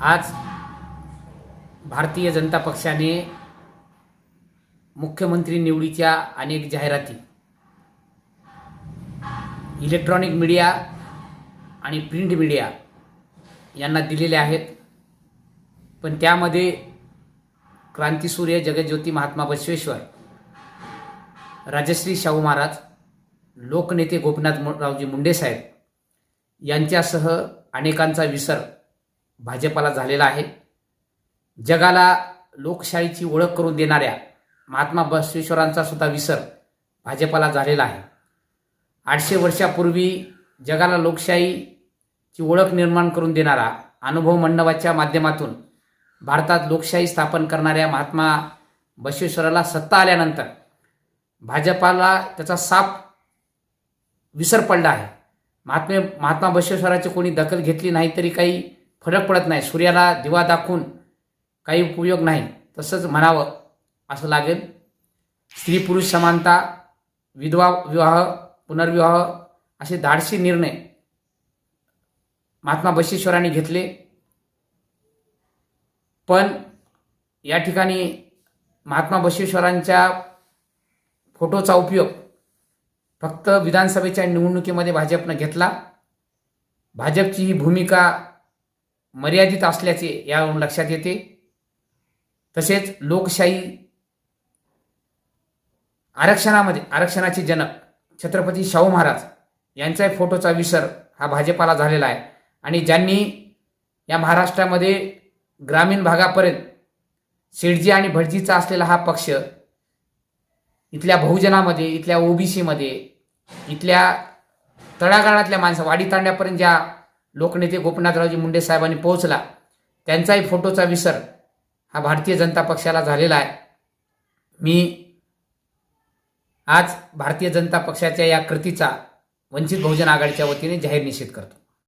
आज भारतीय जनता पक्षाने मुख्यमंत्री निवडीच्या अनेक जाहिराती इलेक्ट्रॉनिक मीडिया आणि प्रिंट मीडिया यांना दिलेल्या आहेत. पण त्यामध्ये क्रांतीसूर्य जगज्योती महात्मा बसवेश्वर राजश्री शाहू महाराज लोकनेते गोपीनाथ रावजी मुंडे साहेब यांच्यासह अनेकांचा विसर भाजपाला झालेला आहे. जगाला लोकशाहीची ओळख करून देणाऱ्या महात्मा बसवेश्वरांचा सुद्धा विसर भाजपाला झालेला आहे. आठशे वर्षापूर्वी जगाला लोकशाहीची ओळख निर्माण करून देणारा अनुभव मंडपाच्या माध्यमातून भारतात लोकशाही स्थापन करणाऱ्या महात्मा बसवेश्वराला सत्ता आल्यानंतर भाजपाला त्याचा साप विसर पडला आहे. महात्मे महात्मा बसवेश्वराची कोणी दखल घेतली नाही तरी काही फरक पडत नाही. सूर्याला दिवा दाखवून काही उपयोग नाही. तसंच म्हणावं असं लागेल. स्त्री पुरुष समानता विधवा विवाह पुनर्विवाह असे धाडसी निर्णय महात्मा बसवेश्वरांनी घेतले. पण या ठिकाणी महात्मा बसवेश्वरांच्या फोटोचा उपयोग फक्त विधानसभेच्या निवडणुकीमध्ये भाजपनं घेतला. भाजपची ही भूमिका मर्यादित असल्याचे यावरून लक्षात येते. तसेच लोकशाही आरक्षणामध्ये आरक्षणाचे जनक छत्रपती शाहू महाराज यांचाही फोटोचा विसर हा भाजपाला झालेला आहे. आणि ज्यांनी या महाराष्ट्रामध्ये ग्रामीण भागापर्यंत शेडजी आणि भटजीचा असलेला हा पक्ष इथल्या बहुजनामध्ये इथल्या ओबीसीमध्ये इथल्या तळागाळातल्या माणसं वाडी तांड्यापर्यंत ज्या लोकनेते गोपीनाथरावजी मुंडे साहेबांनी पोहोचला त्यांचाही फोटोचा विसर हा भारतीय जनता पक्षाला झालेला आहे. मी आज भारतीय जनता पक्षाच्या या कृतीचा वंचित बहुजन आघाडीच्या वतीने जाहीर निषेध करतो.